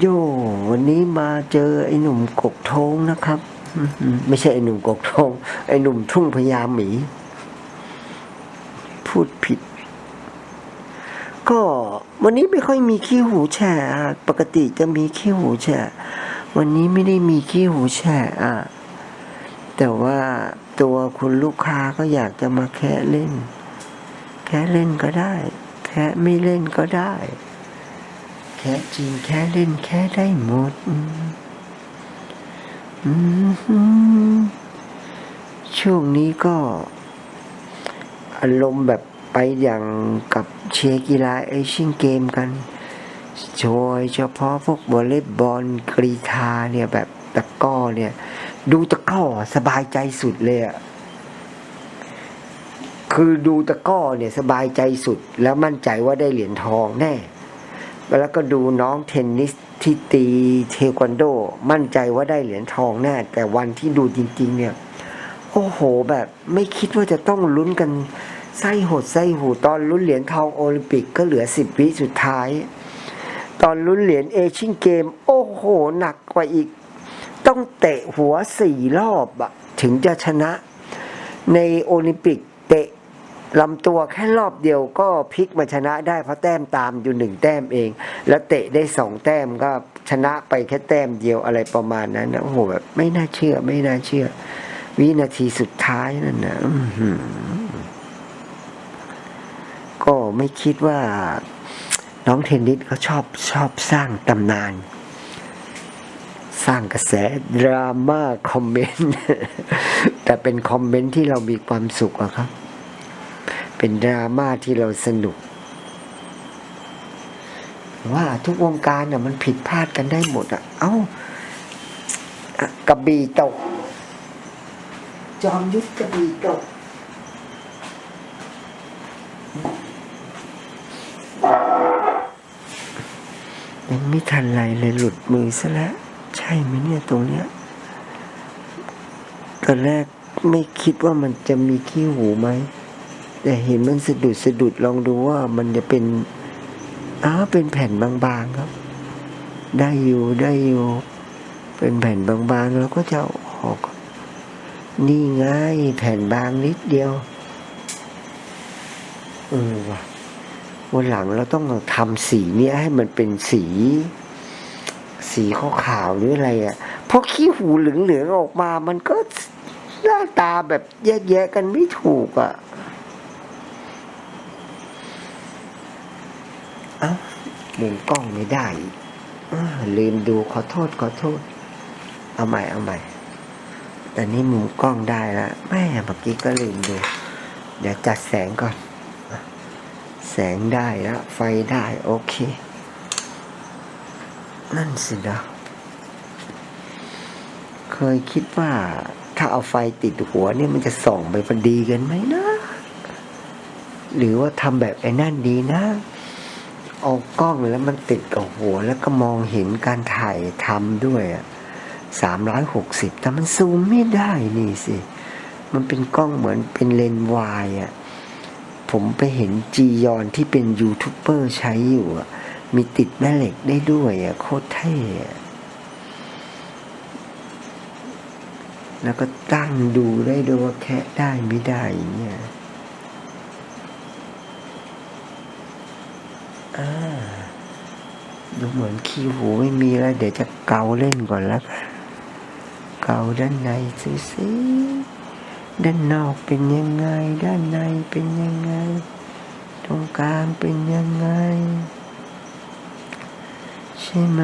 โยวันนี้มาเจอไอ้หนุ่มกกทงนะครับ ไม่ใช่ไอ้หนุ่มกกทงไอ้หนุ่มทุ่งพญาหมี พูดผิด ก็วันนี้ไม่ค่อยมีขี้หูแฉะอะปกติจะมีขี้หูแฉะวันนี้ไม่ได้มีขี้หูแฉะอะแต่ว่าตัวคุณลูกค้าก็อยากจะมาแคะเล่น แคะเล่นก็ได้ แคะไม่เล่นก็ได้ แค่จริงแค่เล่นแค่ได้หมดอือืมอืมช่วงนี้ก็ อารมณ์แบบไปอย่างกับเชียร์กีฬาเอเชียนเกมกันโดยเฉพาะพวกวอลเลย์บอลกรีธาเนี่ยแบบตะก้อเนี่ย ดูตะก้อสบายใจสุดเลยอะคือดูตะก้อเนี่ยสบายใจสุด แล้วมั่นใจว่าได้เหรียญทองแน่ แล้วก็ดูน้องเทนนิสที่ตีเทควันโด มั่นใจว่าได้เหรียญทองแน่แต่วันที่ดูจริง ๆ เนี่ย โอ้โหแบบไม่คิดว่าจะต้องลุ้นกันไส้หดไส้หูตอนลุ้นเหรียญทองโอลิมปิกก็เหลือสิบวิสุดท้าย ตอนลุ้นเหรียญเอเชียนเกม โอ้โหหนักกว่าอีก ต้องเตะหัวสี่รอบอะถึงจะชนะในโอลิมปิก ลำตัวแค่รอบเดียวก็พลิกมาชนะได้เพราะแต้มตามอยู่หนึ่งแต้มเอง แล้วเตะได้สองแต้มก็ชนะไปแค่แต้มเดียวอะไรประมาณนั้นนะโอ้โหแบบไม่น่าเชื่อ ไม่น่าเชื่อ วินาทีสุดท้ายนั่นนะก็ไม่คิดว่า น้องเทนนิสเขาชอบชอบสร้างตำนาน สร้างกระแสดราม่าคอมเมนต์แต่เป็นคอมเมนต์ที่เรามีความสุขอะครับ เป็นดราม่าที่เราสนุก ว่าทุกวงการน่ะมันผิดพลาดกันได้หมดอะ เอ้ากระบี่ตก จอมยุทธกระบี่ตกยังไม่ทันไรเลยหลุดมือซะแล้ว ใช่ไหมเนี่ยตรงเนี้ยตอนแรกไม่คิดว่ามันจะมีขี้หูไหม แต่เห็นมันสะดุดสะดุดลองดูว่ามันจะเป็นอ้าเป็นแผ่นบางๆครับ ได้อยู่ได้อยู่ เป็นแผ่นบางๆแล้วก็จะออก นี่ไงแผ่นบางนิดเดียวเออว่ะวันหลังเราต้องทำสีเนี้ยให้มันเป็นสี สีขาวๆหรืออะไรอะ่ะเพราะขี้หูเหลืองๆออกมา มันก็หน้าตาแบบแยกๆกันไม่ถูกอะ่ะ เอ้า มุมกล้องไม่ได้อลืมดูขอโทษขอโทษ เอาใหม่เอาใหม่แต่นี่มุมกล้องได้แล้วแม่เมื่อกี้ก็ลืมดู เดี๋ยวจัดแสงก่อน แสงได้แล้วไฟได้โอเค นั่นสินะเคยคิดว่าถ้าเอาไฟติดหัวเนี่ยมันจะส่องไปพอดีกันไหมนะ หรือว่าทำแบบไอ้นั่นดีนะ เอากล้องแล้วมันติดกับหัว แล้วก็มองเห็นการถ่ายทำด้วยอะสามร้อยหกสิบแต่มันซูมไม่ได้นี่สิ มันเป็นกล้องเหมือนเป็นเลนวายอะผมไปเห็นจียอนที่เป็นยูทูบเบอร์ใช้อยู่อะมีติดแม่เหล็กได้ด้วยอะโคตรเท่อะแล้วก็ตั้งดูได้ด้วยว่าแคะได้ไม่ได้อย่างเงี้ย อ่าดูเหมือนขี้หูไม่มีแล้ว เดี๋ยวจะเกาเล่นก่อนแล้วกันเกาด้านในสิสิด้านนอกเป็นยังไง ด้านในเป็นยังไง ตรงกลางเป็นยังไง ใช่ไหม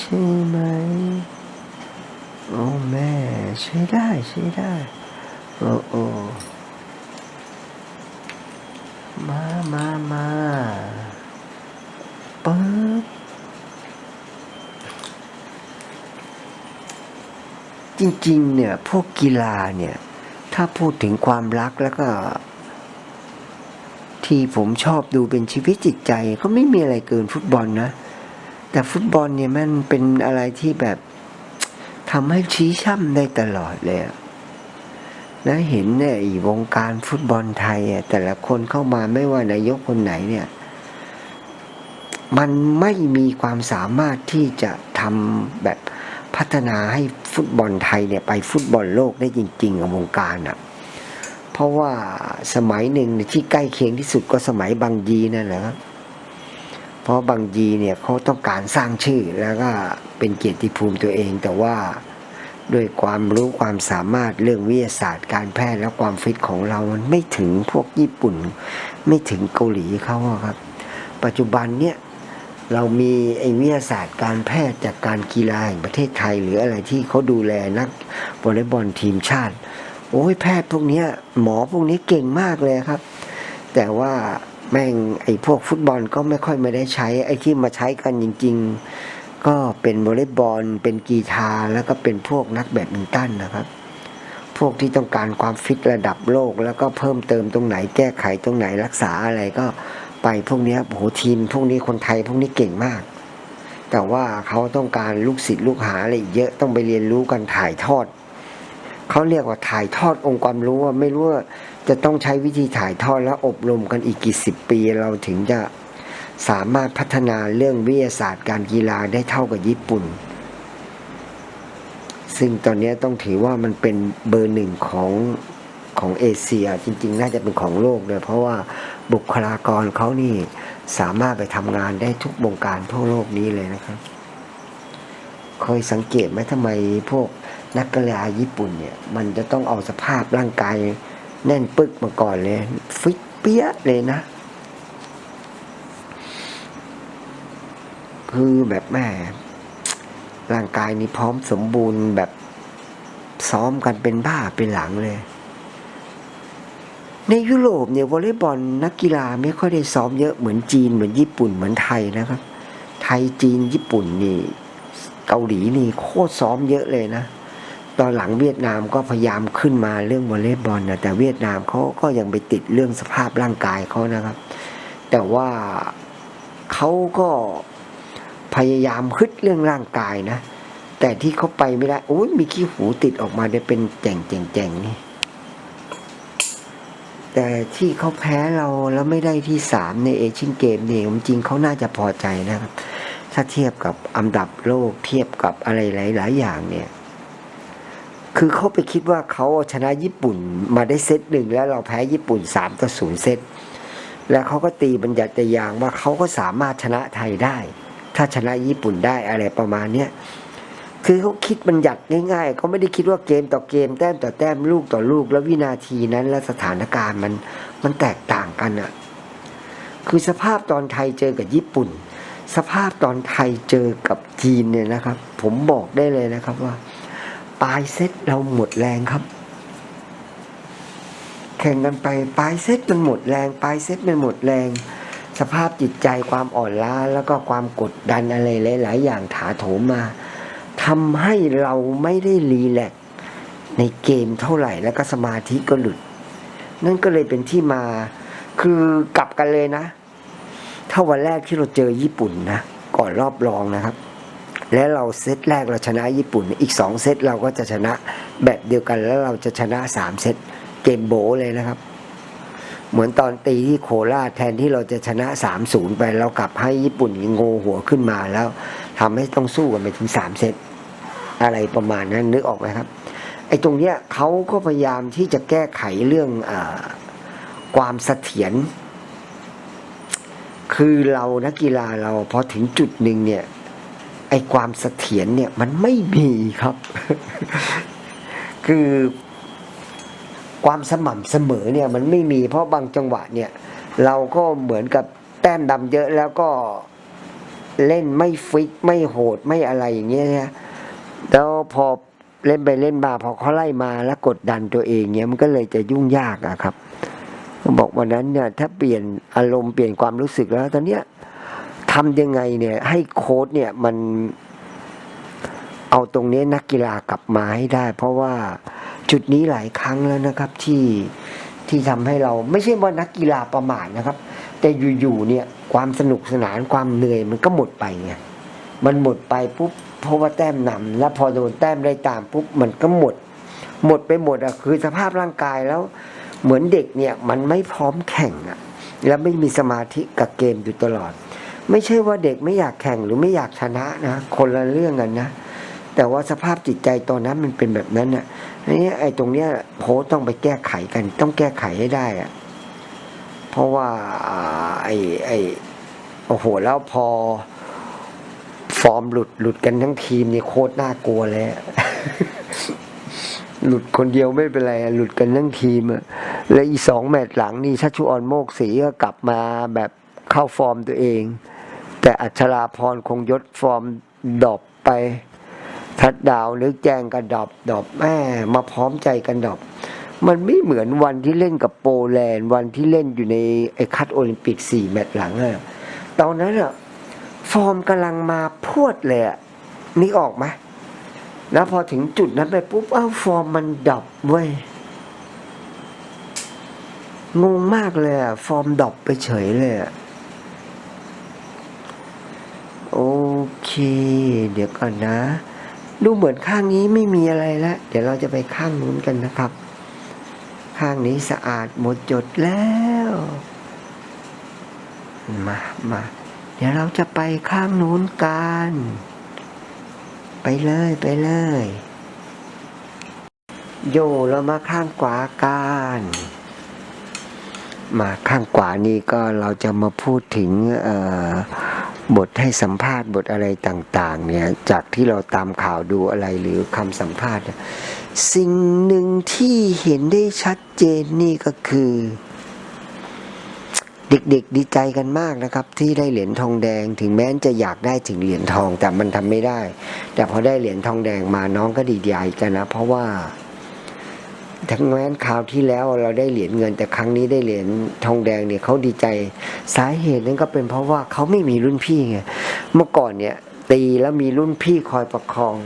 ใช่ไหมโอ้แม่ใช้ได้ใช้ได้โอ้โอ้มามามา จริงๆเนี่ยพวกกีฬาเนี่ยถ้าพูดถึงความรักแล้วก็ ที่ผมชอบดูเป็นชีวิตจิตใจ ก็ไม่มีอะไรเกินฟุตบอลนะ แต่ฟุตบอลเนี่ยมันเป็นอะไรที่แบบทำให้ชี้ช่ำได้ตลอดเลยอะแล้วเห็นเนี่ยอ้วงการฟุตบอลไทยอะแต่ละคนเข้ามาไม่ว่านายกคนไหนเนี่ย มันไม่มีความสามารถที่จะทำแบบ พัฒนาให้ฟุตบอลไทยเนี่ยไปฟุตบอลโลกได้จริงๆกับวงการอะเพราะว่าสมัยหนึ่งที่ใกล้เคียงที่สุดก็สมัยบางยีนั่นแหละเพราะบางยีเนี่ยเขาต้องการสร้างชื่อแล้วก็เป็นเกียรติภูมิตัวเอง แต่ว่าด้วยความรู้ความสามารถเรื่องวิทยาศาสตร์การแพทย์และความฟิตของเรามันไม่ถึงพวกญี่ปุ่น ไม่ถึงเกาหลีเขาครับ ปัจจุบันเนี่ย เรามีไอ้วิทยาศาสตร์การแพทย์จากการกีฬาแห่งประเทศไทย หรืออะไรที่เขาดูแลนักวอลเลย์บอลทีมชาติ โอ้ยแพทย์พวกนี้หมอพวกนี้เก่งมากเลยครับ แต่ว่าแม่งไอ้พวกฟุตบอลก็ไม่ค่อยไม่ได้ใช้ ไอ้ที่มาใช้กันจริง ๆ ก็เป็นวอลเลย์บอล เป็นกีฬาแล้วก็เป็นพวกนักแบดมินตันนะครับ พวกที่ต้องการความฟิตระดับโลก แล้วก็เพิ่มเติมตรงไหนแก้ไขตรงไหนรักษาอะไรก็ ไปพวกเนี้ยโอ้โหทีม พวกนี้คนไทยพวกนี้เก่งมาก แต่ว่าเขาต้องการลูกศิษย์ลูกหาอะไรอีกเยอะต้องไปเรียนรู้กันถ่ายทอดเขาเรียกว่าถ่ายทอดองค์ความรู้ว่าไม่รู้ว่าจะต้องใช้วิธีถ่ายทอดแล้วอบรมกันอีกกี่สิบปีเราถึงจะสามารถพัฒนาเรื่องวิทยาศาสตร์การกีฬาได้เท่ากับญี่ปุ่น ซึ่งตอนนี้ต้องถือว่ามันเป็นเบอร์หนึ่งของของเอเชียจริง ๆ น่าจะเป็นของโลกเลยเพราะว่าบุคลากรเขานี่สามารถไปทำงานได้ทุกวงการทั่วโลกนี้เลยนะครับ เคยสังเกตไหมทำไมพวกนักกีฬาญี่ปุ่นเนี่ย มันจะต้องเอาสภาพร่างกายแน่นปึกมาก่อนเลย ฟิตเปี้ยะเลยนะ คือแบบแม่ร่างกายนี่พร้อมสมบูรณ์แบบซ้อมกันเป็นบ้าเป็นหลังเลย ในยุโรปเนี่ยวอลเลย์บอลนักกีฬาไม่ค่อยได้ซ้อมเยอะเหมือนจีนเหมือนญี่ปุ่นเหมือนไทยนะครับ ไทยจีนญี่ปุ่นนี่เกาหลีนี่โคตรซ้อมเยอะเลยนะ ตอนหลังเวียดนามก็พยายามขึ้นมาเรื่องวอลเลย์บอลนะแต่เวียดนามเขาก็ยังไปติดเรื่องสภาพร่างกายเขานะครับ แต่ว่าเขาก็พยายามฮึดเรื่องร่างกายนะ แต่ที่เขาไปไม่ได้โอ้ยมีขี้หูติดออกมาได้เป็นแจ่งแจ่งแจ่งนี่ แต่ที่เขาแพ้เราแล้วไม่ได้ที่สามในเอเชียนเกมเนี่ยจริงเขาน่าจะพอใจนะครับ ถ้าเทียบกับอันดับโลกเทียบกับอะไรหลาย ๆ อย่างเนี่ย คือเขาไปคิดว่าเขาชนะญี่ปุ่นมาได้เซตหนึ่งแล้วเราแพ้ญี่ปุ่นสามต่อศูนย์เซตแล้วเขาก็ตีบัญญัติยางว่าเขาก็สามารถชนะไทยได้ ถ้าชนะญี่ปุ่นได้อะไรประมาณเนี้ย คือเขาคิดบัญญัติง่ายๆเขาไม่ได้คิดว่าเกมต่อเกมแต้มต่อแต้มลูกต่อลูก แล้ววินาทีนั้นและสถานการณ์มันมันแตกต่างกันอะคือสภาพตอนไทยเจอกับญี่ปุ่น สภาพตอนไทยเจอกับจีนเนี่ยนะครับ ผมบอกได้เลยนะครับว่าปลายเซตเราหมดแรงครับ แข่งกันไปปลายเซตมันหมดแรงปลายเซตมันหมดแรง สภาพจิตใจความอ่อนล้าแล้วก็ความกดดันอะไรหลาย ๆ อย่างถาโถมมา ทำให้เราไม่ได้รีแลกในเกมเท่าไหร่แล้วก็สมาธิก็หลุด นั่นก็เลยเป็นที่มาคือกลับกันเลยนะ ถ้าวันแรกที่เราเจอญี่ปุ่นนะ ก่อนรอบรองนะครับ และเราเซตแรกเราชนะญี่ปุ่น อีกสองเซตเราก็จะชนะแบบเดียวกันแล้วเราจะชนะสามเซตเกมโบเลยนะครับ เหมือนตอนตีที่โคราชแทนที่เราจะชนะสามศูนย์ไปเรากลับให้ญี่ปุ่นโงหัวขึ้นมาแล้วทำให้ต้องสู้กันไปถึงสามเซต อะไรประมาณนั้นนึกออกไหมครับไอ้ตรงเนี้ยเขาก็พยายามที่จะแก้ไขเรื่องอความเสถียรคือเรานักกีฬาเราพอถึงจุดหนึ่งเนี่ยไอ้ความเสถียรเนี่ยมันไม่มีครับ คือความสม่ำเสมอเนี่ยมันไม่มีเพราะบางจังหวะเนี่ย เราก็เหมือนกับแต้มดำเยอะแล้วก็เล่นไม่ฟิกไม่โหดไม่อะไรอย่างเงี้ยนะ แล้วพอเล่นไปเล่นมาพอเขาไล่มาแล้วกดดันตัวเองเนี่ยมันก็เลยจะยุ่งยากอะครับ บอกวันนั้นเนี่ยถ้าเปลี่ยนอารมณ์เปลี่ยนความรู้สึกแล้วตอนเนี้ยทำยังไงเนี่ย ให้โค้ดเนี่ยมันเอาตรงนี้นักกีฬากลับมาให้ได้ เพราะว่าจุดนี้หลายครั้งแล้วนะครับที่ที่ทำให้เราไม่ใช่ว่านักกีฬาประมาทนะครับ แต่อยู่ๆเนี่ยความสนุกสนานความเหนื่อยมันก็หมดไปไงมันหมดไปปุ๊บ เพราะว่าแต้มนำแล้วพอโดนแต้มได้ตามปุ๊บมันก็หมด หมดไปหมดอะคือสภาพร่างกายแล้ว เหมือนเด็กเนี่ยมันไม่พร้อมแข่งอะแล้วไม่มีสมาธิกับเกมอยู่ตลอด ไม่ใช่ว่าเด็กไม่อยากแข่งหรือไม่อยากชนะนะ คนละเรื่องกันนะ แต่ว่าสภาพจิตใจตอนนั้นมันเป็นแบบนั้นน่ะอันนี้ไอ้ตรงเนี้ยโค้ชต้องไปแก้ไขกัน ต้องแก้ไขให้ได้อะเพราะว่าไอ้ไอ้โอ้โหแล้วพอ ฟอร์มหลุดหลุดกันทั้งทีมนี่โคตรน่ากลัวเลยหลุดคนเดียวไม่เป็นไรหลุดกันทั้งทีมอะและอีสองแมตช์หลังนี่ชัชชุออนโมกศรีก็กลับมาแบบเข้าฟอร์มตัวเอง แต่อัชราพรคงยศฟอร์มดอปไป ทัดดาวนึกแจงกันดอปดอปแม่มาพร้อมใจกันดอปมันไม่เหมือนวันที่เล่นกับโปแลนด์วันที่เล่นอยู่ในไอคัดโอลิมปิกสี่แมตช์หลังอะตอนนั้นอะ ฟอร์มกำลังมาพวดเลยอะนี่ออกไหมแล้วพอถึงจุดนั้นไปปุ๊บเอ้าฟอร์มมันดับเว้ยงงมากเลยอะฟอร์มดรอปไปเฉยเลยอะโอเค เดี๋ยวก่อนนะ ดูเหมือนข้างนี้ไม่มีอะไรแล้ว เดี๋ยวเราจะไปข้างนู้นกันนะครับ ข้างนี้สะอาดหมดจดแล้ว มามา ดี๋ยวเราจะไปข้างนู้นกัน ไปเลยไปเลย โยเรามาข้างขวากันมาข้างขวานี้ก็เราจะมาพูดถึงบทให้สัมภาษณ์บทอะไรต่างๆเนี่ยจากที่เราตามข่าวดูอะไรหรือคำสัมภาษณ์ สิ่งหนึ่งที่เห็นได้ชัดเจนนี่ก็คือ เด็กๆดีใจกันมากนะครับ ที่ได้เหรียญทองแดง ถึงแม้จะอยากได้ถึงเหรียญทองแต่มันทำไม่ได้ แต่พอได้เหรียญทองแดงมาน้องก็ดีใจกันนะ เพราะว่าทั้งแม้นคราวที่แล้วเราได้เหรียญเงิน แต่ครั้งนี้ได้เหรียญทองแดงเนี่ยเขาดีใจสาเหตุนั้นก็เป็นเพราะว่าเขาไม่มีรุ่นพี่ไงเมื่อก่อนเนี่ย ตีแล้วมีรุ่นพี่คอยประคอง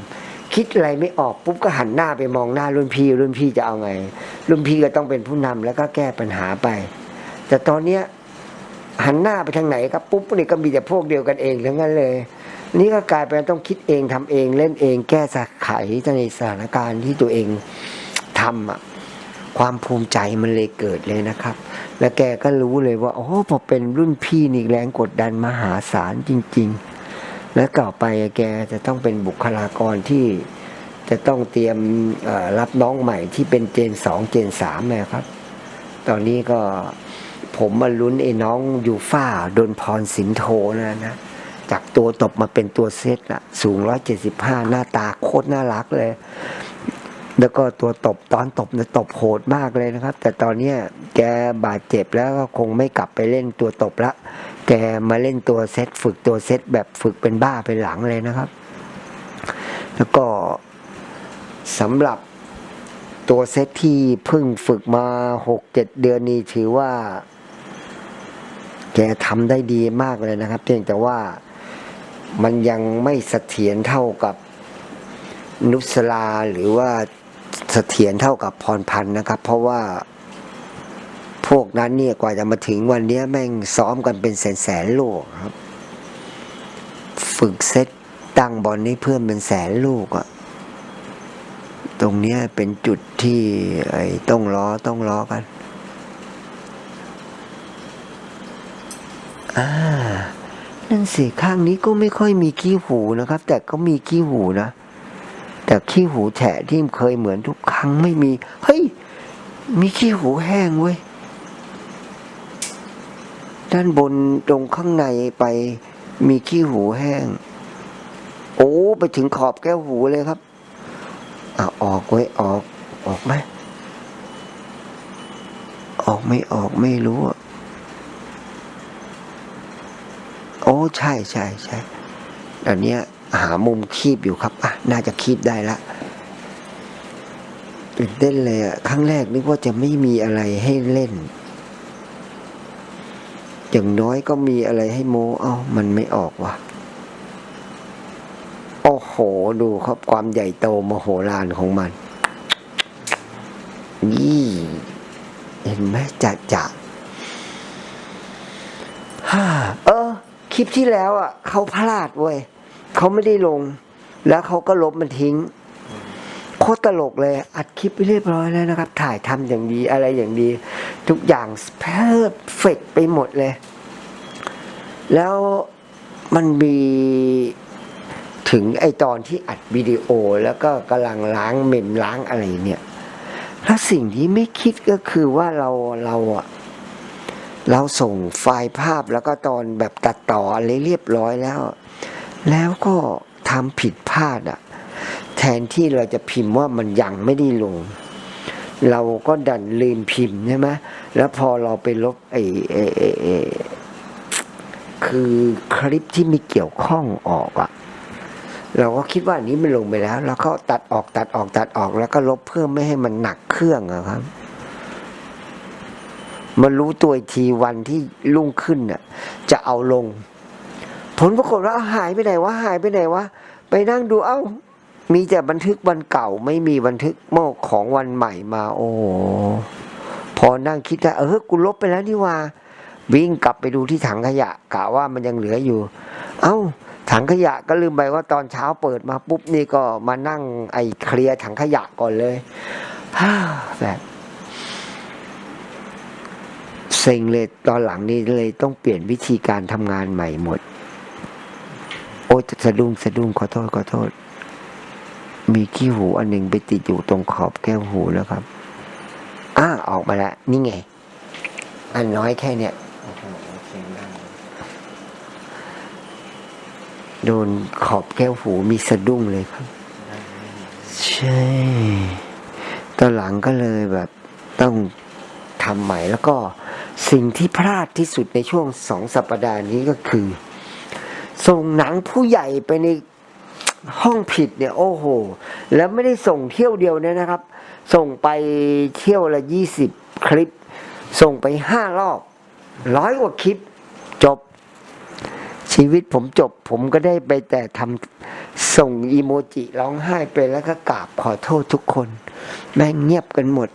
คิดอะไรไม่ออกปุ๊บก็หันหน้าไปมองหน้ารุ่นพี่รุ่นพี่จะเอาไง รุ่นพี่ก็ต้องเป็นผู้นำแล้วก็แก้ปัญหาไป แต่ตอนเนี้ย หันหน้าไปทางไหนครับปุ๊บนี่ก็มีแต่พวกเดียวกันเองทั้งนั้นเลย นี่ก็กลายเป็นต้องคิดเองทำเองเล่นเองแก้สไขในสถานการณ์ที่ตัวเองทำอะความภูมิใจมันเลยเกิดเลยนะครับ แล้วแกก็รู้เลยว่า โอ้พอเป็นรุ่นพี่นี่แรงกดดันมหาศาลจริง ๆ แล้วต่อไปแกจะต้องเป็นบุคลากรที่จะต้องเตรียมรับน้องใหม่ที่เป็นเจนสองเจนสามนะครับ ตอนนี้ก็ ผมมาลุ้นไอ้น้องยูฟ่าโดนพรสินโทนะนะ จากตัวตบมาเป็นตัวเซตละสูงร้อยเจ็ดสิบห้าหน้าตาโคตรน่ารักเลย แล้วก็ตัวตบตอนตบเนี่ยตบโหดมากเลยนะครับ แต่ตอนเนี้ยแกบาดเจ็บแล้วก็คงไม่กลับไปเล่นตัวตบละแกมาเล่นตัวเซตฝึกตัวเซตแบบฝึกเป็นบ้าเป็นหลังเลยนะครับ แล้วก็สำหรับตัวเซตที่เพิ่งฝึกมาหกเจ็ดเดือนนี้ถือว่า แกทำได้ดีมากเลยนะครับ เพียงแต่ว่ามันยังไม่เสถียรเท่ากับนุสลาหรือว่าเสถียรเท่ากับพรพันธ์นะครับ เพราะว่าพวกนั้นเนี่ยกว่าจะมาถึงวันนี้แม่งซ้อมกันเป็นแสนแสนๆลูกครับ ฝึกเซตตั้งบอลให้เพื่อนเป็นแสนลูกอะตรงเนี้ยเป็นจุดที่ไอ้ต้องล้อต้องล้อกัน อ่านั่นสิข้างนี้ก็ไม่ค่อยมีขี้หูนะครับ แต่ก็มีขี้หูนะ แต่ขี้หูแฉะที่เคยเหมือนทุกครั้งไม่มี เฮ้ย มีขี้หูแห้งเว้ย ด้านบนตรงข้างในไป มีขี้หูแห้ง โอ้ไปถึงขอบแก้วหูเลยครับอะออกไว้ออก ออกไหมออกไม่ออกไม่รู้อะ โอ้ใช่ใช่ใช่อันเนี้ยหามุมคีบอยู่ครับอะน่าจะคีบได้ละตื่นเต้นเลยอะครั้งแรกนึกว่าจะไม่มีอะไรให้เล่น อย่างน้อยก็มีอะไรให้โมเอ้ามันไม่ออกว่ะ โอ้โห ดูครับความใหญ่โตมโหฬารของมัน นี่ เห็นไหมจะจะฮ่าเออ คลิปที่แล้วอะเขาพลาดเว้ยเขาไม่ได้ลง แล้วเขาก็ลบมันทิ้งโคตรตลกเลย อัดคลิปไปเรียบร้อยแล้วนะครับ ถ่ายทำอย่างดีอะไรอย่างดี ทุกอย่างเพอร์เฟกไปหมดเลย แล้วมันมีถึงไอตอนที่อัดวิดีโอแล้วก็กำลังล้างเมมล้างอะไรเนี่ย แล้วสิ่งที่ไม่คิดก็คือว่าเราเราอะ เราส่งไฟล์ภาพแล้วก็ตอนแบบตัดต่ออะไรเรียบร้อยแล้ว แล้วก็ทำผิดพลาดอะแทนที่เราจะพิมพ์ว่ามันยังไม่ได้ลง เราก็ดันลืมพิมพ์ใช่ไหมแล้วพอเราไปลบไอ้ไอ้ไอ้ไอ้คือคลิปที่ไม่เกี่ยวข้องออกอะเราก็คิดว่านนี้มันลงไปแล้ว แล้วก็ตัดออกตัดออกตัดออกแล้วก็ลบเพื่อไม่ให้มันหนักเครื่องอะครับ มารู้ตัวทีวันที่รุ่งขึ้นน่ะ จะเอาลง ผลปรากฏว่าหายไปไหนวะหายไปไหนวะไปนั่งดูเอ้า มีแต่บันทึกวันเก่าไม่มีบันทึกโมกของวันใหม่มา โอ้พอนั่งคิดว่าเออกูลบไปแล้วนี่ว่า วิ่งกลับไปดูที่ถังขยะกะว่ามันยังเหลืออยู่ เอ้าถังขยะก็ลืมไปว่าตอนเช้าเปิดมาปุ๊บนี่ก็มานั่งไอเคลียร์ถังขยะก่อนเลยฮ่าแบบ ซ็งเลยตอนหลังนี้เลยต้องเปลี่ยนวิธีการทำงานใหม่หมด โอ้ยสะดุ้งสะดุ้งขอโทษขอโทษ มีขี้หูอันหนึ่งไปติดอยู่ตรงขอบแก้วหูแล้วครับอ้าออกมาแล้วนี่ไง อันน้อยแค่เนี้ยโดนขอบแก้วหูมีสะดุ้งเลยครับ ใช่ตอนหลังก็เลยแบบต้องทำใหม่แล้วก็ สิ่งที่พลาดที่สุดในช่วงสองสัปดาห์นี้ก็คือ ส่งหนังผู้ใหญ่ไปในห้องผิดเนี่ยโอ้โห แล้วไม่ได้ส่งเที่ยวเดียวเนี่ยนะครับ ส่งไปเที่ยวละยี่สิบคลิป ส่งไปห้ารอบร้อยกว่าคลิป จบ ชีวิตผมจบ ผมก็ได้ไปแต่ทำส่งอีโมจิร้องไห้ไปแล้วก็กราบขอโทษทุกคน แม่งเงียบกันหมด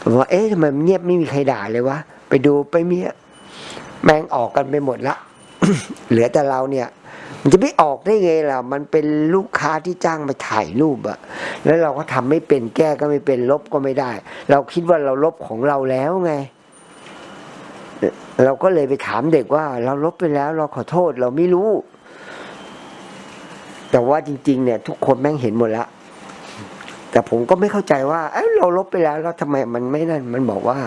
ผมว่าเอ๊ะทำไมมันเงียบไม่มีใครด่าเลยวะ ไปดูไปเมียแม่งออกกันไปหมดละเหลือแต่เราเนี่ย มันจะไม่ออกได้ไงล่ะ มันเป็นลูกค้าที่จ้างมาถ่ายรูปอะแล้วเราก็ทำไม่เป็นแก้ก็ไม่เป็นลบก็ไม่ได้ เราคิดว่าเราลบของเราแล้วไง เราก็เลยไปถามเด็กว่า เราลบไปแล้ว เราขอโทษ เราไม่รู้ แต่ว่าจริง ๆ เนี่ย ทุกคนแม่งเห็นหมดแล้ว แต่ผมก็ไม่เข้าใจว่าเอ้เราลบไปแล้วแล้วทำไมมันไม่นั่น มันบอกว่า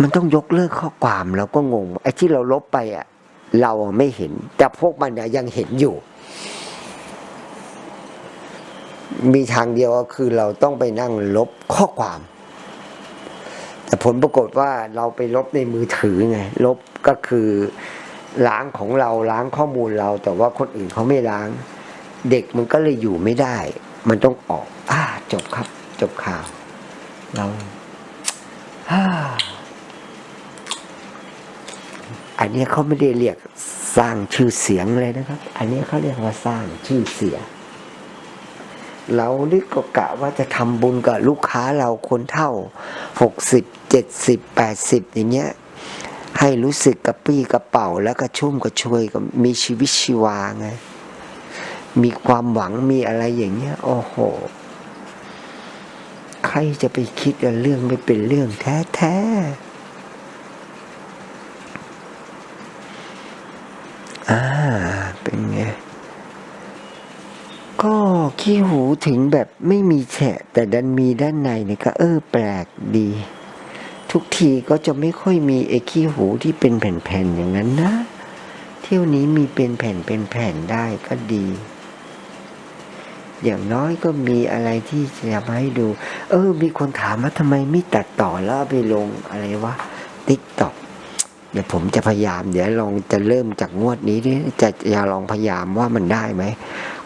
มันต้องยกเลิกข้อความเราก็งงไอ้ที่เราลบไปอะ เราไม่เห็น แต่พวกมันยยังเห็นอยู่ มีทางเดียวก็คือเราต้องไปนั่งลบข้อความ แต่ผลปรากฏว่าเราไปลบในมือถือไงลบก็คือล้างของเราล้างข้อมูลเรา แต่ว่าคนอื่นเขาไม่ล้าง เด็กมันก็เลยอยู่ไม่ได้ มันต้องออก อ่า จบครับ จบข่าว เราอันนี้เขาไม่ได้เรียกสร้างชื่อเสียงเลยนะครับ อันนี้เขาเรียกว่าสร้างชื่อเสียง เรานี่ก็กะว่าจะทำบุญกับลูกค้าเราคนเท่าหกสิบเจ็ดสิบแปดสิบอย่างเงี้ย ให้รู้สึกกระปี้กระเป๋าแล้วก็ชุ่มกระชวยกับมีชีวิตชีวาไง มีความหวังมีอะไรอย่างเงี้ย โอ้โห ใครจะไปคิดเรื่องไม่เป็นเรื่องแท้แท้ๆอ่า เป็นไง ก็ขี้หูถึงแบบไม่มีแฉะ แต่ดันมีด้านในเนี่ยก็เออแปลกดี ทุกทีก็จะไม่ค่อยมีไอ้ขี้หูที่เป็นแผ่นๆอย่างนั้นนะ เที่ยวนี้มีเป็นแผ่นเป็นแผ่นได้ก็ดี อย่างน้อยก็มีอะไรที่จะมาให้ดู เออ มีคนถามว่าทำไมไม่ตัดต่อแล้วไปลงอะไรวะติ๊กต็อกเดี๋ยวผมจะพยายาม เดี๋ยวลองจะเริ่มจากงวดนี้ดิจะจะลองพยายามว่ามันได้ไหม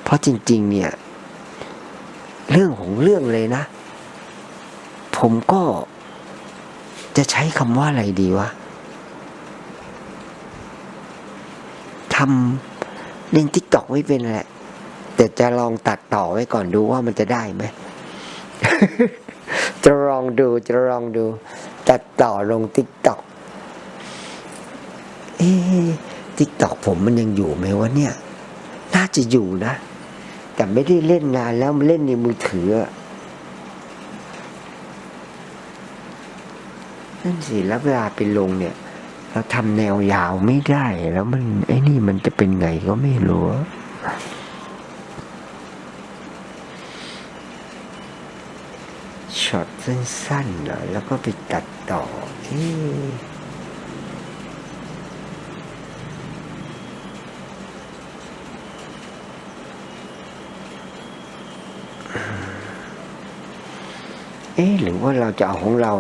เพราะจริง ๆ เนี่ย เรื่องของเรื่องเลยนะ ผมก็จะใช้คำว่าอะไรดีวะทำเล่นทิกตอกไม่เป็นแหละ แต่จะลองตัดต่อไว้ก่อนดูว่ามันจะได้ไหม จะลองดูจะลองดู ตัดต่อลงทิกตอกเอ๊ทิกตอกผมมันยังอยู่ไหมวะเนี่ย น่าจะอยู่นะ แต่ไม่ได้เล่นนานแล้วมันเล่นในมือถือนั่นสิแล้วเวลาไปลงเนี่ย เราทำแนวยาวไม่ได้แล้วมันไอ้นี่มันจะเป็นไงก็ไม่รู้อะช็อต สั้นๆนะแล้วก็ไปตัดต่อเอ๊ะเอ๊หรือว่าเราจะเอาของเรา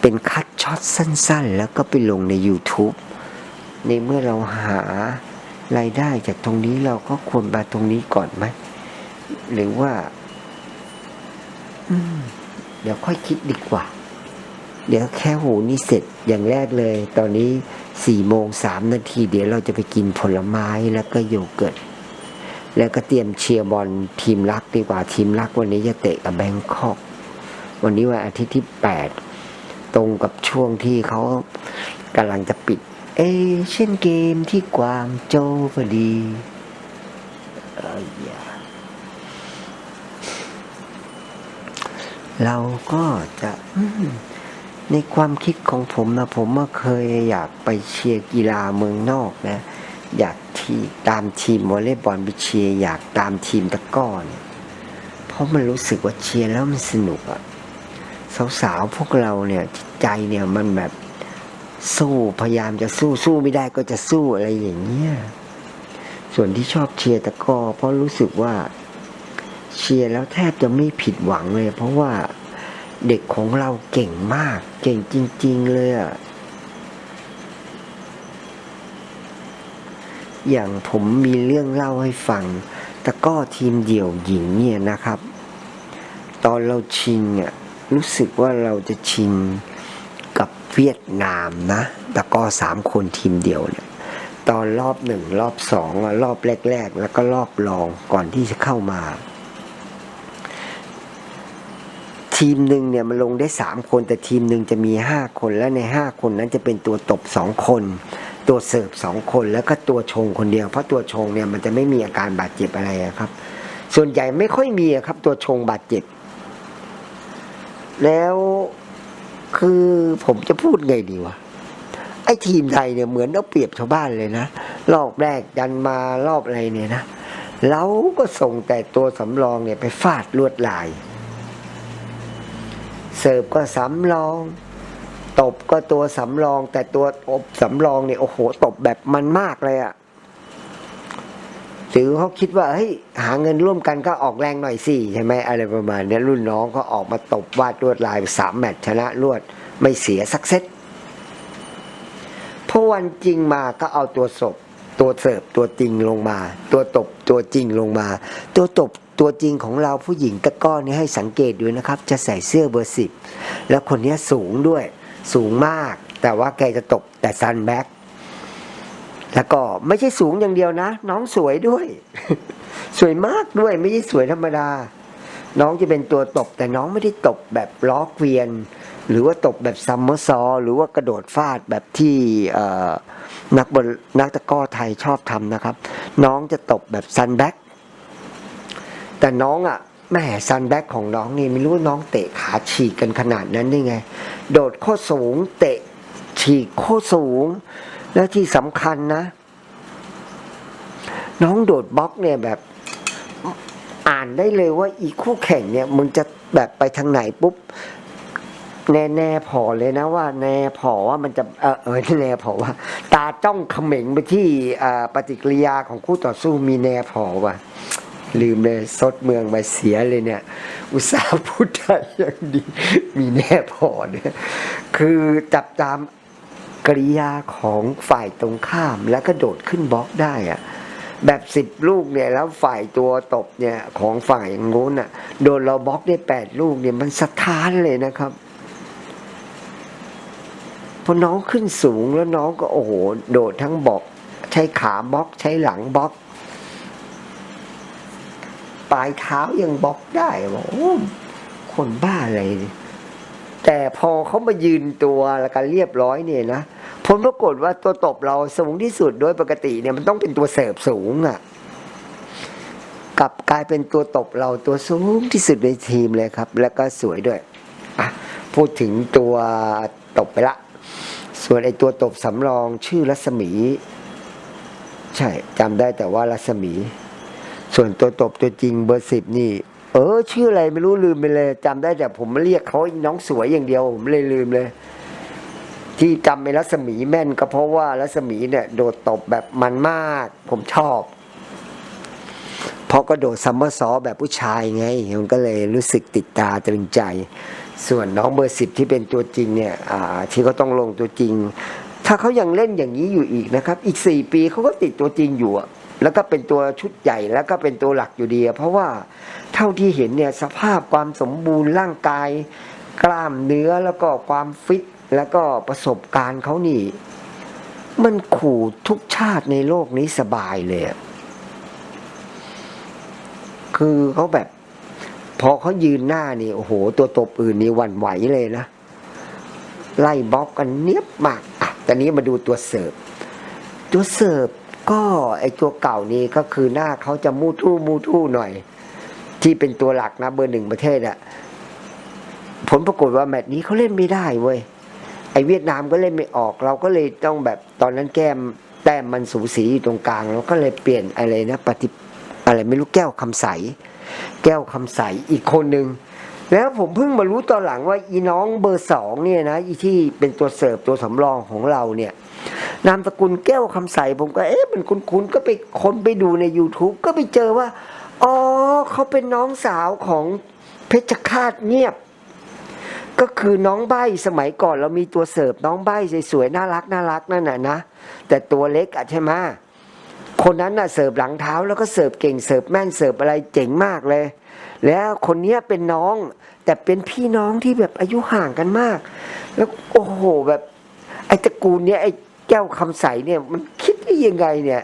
เป็นคัดช็อตสั้นๆ แล้วก็ไปลงใน YouTube ในเมื่อเราหารายได้จากตรงนี้เราก็ควรมาตรงนี้ก่อนไหม หรือว่า อืม เดี๋ยวค่อยคิดดีกว่า เดี๋ยวแค่หูนี่เสร็จอย่างแรกเลย ตอนนี้สี่โมงสามนาที เดี๋ยวเราจะไปกินผลไม้แล้วก็โยเกิร์ตแล้วก็เตรียมเชียร์บอลทีมรักดีกว่าทีมรักวันนี้จะเตะกับแบงคอกวันนี้วันอาทิตย์ที่แปดตรงกับช่วงที่เขากำลังจะปิด เอเช่นเกมที่กวางโจวพอดีเอ้ยอย่า เราก็จะในความคิดของผมนะผมก็เคยอยากไปเชียร์กีฬาเมืองนอกนะ อยากที่ตามทีมวอลเลย์บอลไปเชียร์อยากตามทีมตะก้อเนี่ยเพราะมันรู้สึกว่าเชียร์แล้วมันสนุกอะสาวๆพวกเราเนี่ยใจเนี่ยมันแบบสู้พยายามจะสู้สู้ไม่ได้ก็จะสู้อะไรอย่างเงี้ยส่วนที่ชอบเชียร์ตะก้อเพราะรู้สึกว่า เชียร์แล้วแทบจะไม่ผิดหวังเลย เพราะว่าเด็กของเราเก่งมาก เก่งจริง ๆ เลยอะอย่างผมมีเรื่องเล่าให้ฟังตะกร้อทีมเดี่ยวหญิงเนี่ยนะครับ ตอนเราชิงอะรู้สึกว่าเราจะชิงกับเวียดนามนะตะก้อสามคนทีมเดียวเนี่ยตอนรอบหนึ่งรอบสองรอบแรก ๆ แล้วก็รอบรองก่อนที่จะเข้ามา ทีมหนึ่งเนี่ยมันลงได้สามคน แต่ทีมหนึ่งจะมีห้าคนและในห้าคนนั้นจะเป็นตัวตบสองคน ตัวเสิร์ฟสองคนแล้วก็ตัวชงคนเดียว เพราะตัวชงเนี่ยมันจะไม่มีอาการบาดเจ็บอะไระครับ ส่วนใหญ่ไม่ค่อยมีครับ ตัวชงบาดเจ็บ แล้วคือผมจะพูดไงดีวะไอ้ทีมไทยเนี่ยเหมือนเอาเปรียบชาวบ้านเลยนะรอบแรกยันมารอบอะไรเนี่ยนะเราก็ส่งแต่ตัวสำรองเนี่ยไปฟาดลวดลาย เสิร์ฟก็สำรอง ตบก็ตัวสำรอง แต่ตัวอบสำรองเนี่ยโอ้โห ตบแบบมันมากเลยอะหรือเขาคิดว่าเฮ้ยหาเงินร่วมกันก็ออกแรงหน่อยสิใช่ไหมอะไรประมาณนี้รุ่นน้องก็ออกมาตบวาดลวดลายสามแมตช์ชนะรวดไม่เสียสักเซตพอวันจริงมาก็เอาตัวศพตัวเสิร์ฟตัวจริงลงมา ตัวตบตัวจริงลงมา ตัวตบ ตัวจริงของเราผู้หญิงตะก้อนี่ให้สังเกตดูนะครับ จะใส่เสื้อเบอร์สิบแล้วคนนี้สูงด้วยสูงมาก แต่ว่าแกจะตบแต่ซันแบ็กแล้วก็ไม่ใช่สูงอย่างเดียวนะ น้องสวยด้วย สวยมากด้วยไม่ใช่สวยธรรมดา น้องจะเป็นตัวตบ แต่น้องไม่ได้ตบแบบล้อเกวียน หรือว่าตบแบบซัมเมอร์ซอหรือว่ากระโดดฟาดแบบที่นักบอลนักตะก้อไทยชอบทำนะครับ น้องจะตบแบบซันแบ็ก แต่น้องอะแม่ซันแบ็กของน้องนี่ไม่รู้น้องเตะขาฉีกกันขนาดนั้นได้ไง โดดโคตรสูง เตะฉีกโคตรสูง และที่สำคัญนะ น้องโดดบล็อกเนี่ยแบบอ่านได้เลยว่าอีคู่แข่งเนี่ยมึงจะแบบไปทางไหนปุ๊บแน่แน่พอเลยนะว่า แน่พอว่ามันจะเออเออแน่พอว่า ตาจ้องเขม็งไปที่ปฏิกิริยาของคู่ต่อสู้มีแน่พอว่ะ ลืมเลยซดเมืองไปเสียเลยเนี่ย อุตส่าห์พูดได้อย่างดี มีแน่พอเนี่ยคือจับตามกริยาของฝ่ายตรงข้ามแล้วก็โดดขึ้นบล็อกได้อะแบบสิบลูกเนี่ยแล้วฝ่ายตัวตบเนี่ยของฝ่ายอย่างงู้นอะ โดนเราบล็อกได้แปดลูกเนี่ยมันสะท้านเลยนะครับพอน้องขึ้นสูงแล้วน้องก็โอ้โห โดดทั้งบล็อก ใช้ขาบล็อก ใช้หลังบล็อก ปลายเท้ายังบล็อกได้บอกโอ้คนบ้าอะไรเนี่ยแต่พอเขามายืนตัวแล้วกันเรียบร้อยเนี่ยนะผลปรากฏว่าตัวตบเราสูงที่สุดโดยปกติเนี่ยมันต้องเป็นตัวเสิร์ฟสูงอะ่ะกลับกลายเป็นตัวตบเราตัวสูงที่สุดในทีมเลยครับ แล้วก็สวยด้วยอะพูดถึงตัวตบไปละ ส่วนไอตัวตบสำรองชื่อรัศมี ใช่จำได้แต่ว่ารัศมี ส่วนตัวตบตัวจริงเบอร์สิบนี่ เออ ชื่ออะไรไม่รู้ลืมไปเลยจำได้แต่ผมเรียกเขาน้องสวยอย่างเดียว ผมเลยลืมเลย ที่จำไอ้รัศมีแม่นก็เพราะว่ารัศมีเนี่ย โดดตบแบบมันมาก ผมชอบเพราะก็โดดซัมเมอร์ซอแบบผู้ชายไงมันก็เลยรู้สึกติดตาตรึงใจ ส่วนน้องเบอร์สิบที่เป็นตัวจริงเนี่ยที่เขาต้องลงตัวจริง ถ้าเขายังเล่นอย่างนี้อยู่อีกนะครับ อีกสี่ปีเขาก็ติดตัวจริงอยู่อะ แล้วก็เป็นตัวชุดใหญ่แล้วก็เป็นตัวหลักอยู่ดี เพราะว่าเท่าที่เห็นเนี่ยสภาพความสมบูรณ์ร่างกาย กล้ามเนื้อแล้วก็ความฟิตแล้วก็ประสบการณ์เขานี่ มันขู่ทุกชาติในโลกนี้สบายเลย คือเขาแบบ พอเขายืนหน้านี่ โอ้โห ตัวตบอื่นนี่หวั่นไหวเลยนะ ไล่บล็อกกันเนียบมากอะตอนนี้มาดูตัวเสิร์ฟ ตัวเสิร์ฟ ก็ไอตัวเก่านี่ก็คือหน้าเขาจะมูทู่มูทู่หน่อย ที่เป็นตัวหลักนะเบอร์หนึ่งประเทศอะผลปรากฏว่าแมตช์นี้เขาเล่นไม่ได้เว้ยไอเวียดนามก็เล่นไม่ออก เราก็เลยต้องแบบตอนนั้นแก้มแต้มมันสูสีอยู่ตรงกลางเราก็เลยเปลี่ยนอะไรนะปฏิอะไรไม่รู้แก้วคำใส แก้วคำใสอีกคนหนึ่งแล้วผมเพิ่งมารู้ตอนหลังว่าอีน้องเบอร์สองเนี่ยนะอีที่เป็นตัวเสิร์ฟตัวสำรองของเราเนี่ย นามสกุลแก้วคำใสผมก็เอ๊ะมันคุ้นๆก็ไปค้นไปดูใน YouTube ก็ไปเจอว่า อ๋อเขาเป็นน้องสาวของเพชรคาตเงียบ ก็คือน้องใบสมัยก่อนเรามีตัวเสิร์ฟน้องใบสวยๆน่ารักน่ารักนั่นน่ะนะแต่ตัวเล็กอะใช่ไหมคนนั้นน่ะเสิร์ฟหลังเท้าแล้วก็เสิร์ฟเก่งเสิร์ฟแม่นเสิร์ฟอะไรเจ๋งมากเลย แล้วคนเนี้ยเป็นน้องแต่เป็นพี่น้องที่แบบอายุห่างกันมาก แล้วโอ้โหแบบไอ้ตระกูลเนี้ยไอ้ แก้วคำใสเนี่ย มันคิดได้ยังไงเนี่ย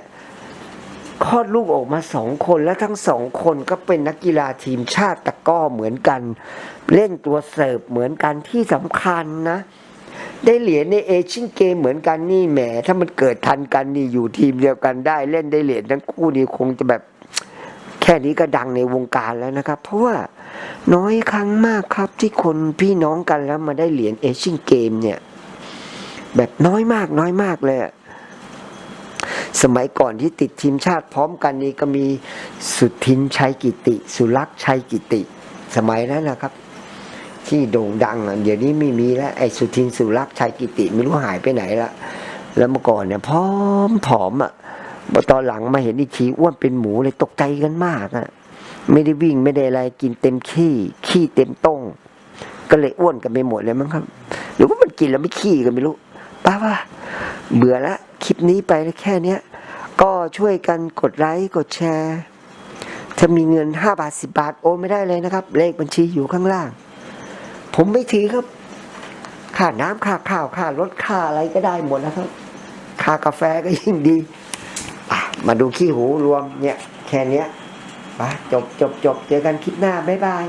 คลอดลูกออกมาสองคนแล้วทั้งสองคนก็เป็นนักกีฬาทีมชาติตะก้อเหมือนกัน เล่นตัวเสิร์ฟเหมือนกันที่สำคัญนะ ได้เหรียญในเอเชียนเกมเหมือนกันนี่แหม ถ้ามันเกิดทันกันนี่อยู่ทีมเดียวกันได้ เล่นได้เหรียญทั้งคู่นี่คงจะแบบแค่นี้ก็ดังในวงการแล้วนะครับ เพราะว่าน้อยครั้งมากครับที่คนพี่น้องกันแล้วมาได้เหรียญเอเชียนเกมเนี่ย แบบน้อยมากน้อยมากเลยสมัยก่อนที่ติดทีมชาติพร้อมกันนี่ก็มีสุทินชัยกิติ สุรักษ์ชัยกิติ สมัยนั้นนะครับ ที่โด่งดังอะเดี๋ยวนี้ไม่มีแล้วไอ้สุทินสุรักษ์ชัยกิติไม่รู้หายไปไหนละแล้วเมื่อก่อนเนี่ยพร้อมผอมอะพอตอนหลังมาเห็นอีกทีอ้วนเป็นหมูเลยตกใจกันมากอะไม่ได้วิ่งไม่ได้อะไรกินเต็มขี้ขี้เต็มต้งก็เลยอ้วนกันไปหมดเลยมั้งครับ หรือว่ามันกินแล้วไม่ขี้กันไม่รู้ ป้าว่าเบื่อละคลิปนี้ไปแล้วแค่เนี้ย ก็ช่วยกันกดไลค์กดแชร์ ถ้ามีเงินห้าบาทสิบาทโอนไม่ได้เลยนะครับ เลขบัญชีอยู่ข้างล่าง ผมไม่ถือครับ ค่าน้ำค่าข้าวค่ารถค่าอะไรก็ได้หมดแล้วครับ ค่ากาแฟก็ยิ่งดี มาดูขี้หูรวมเนี่ย แค่เนี้ยไปจบจบจบเจอกันคลิปหน้า บ๊ายบาย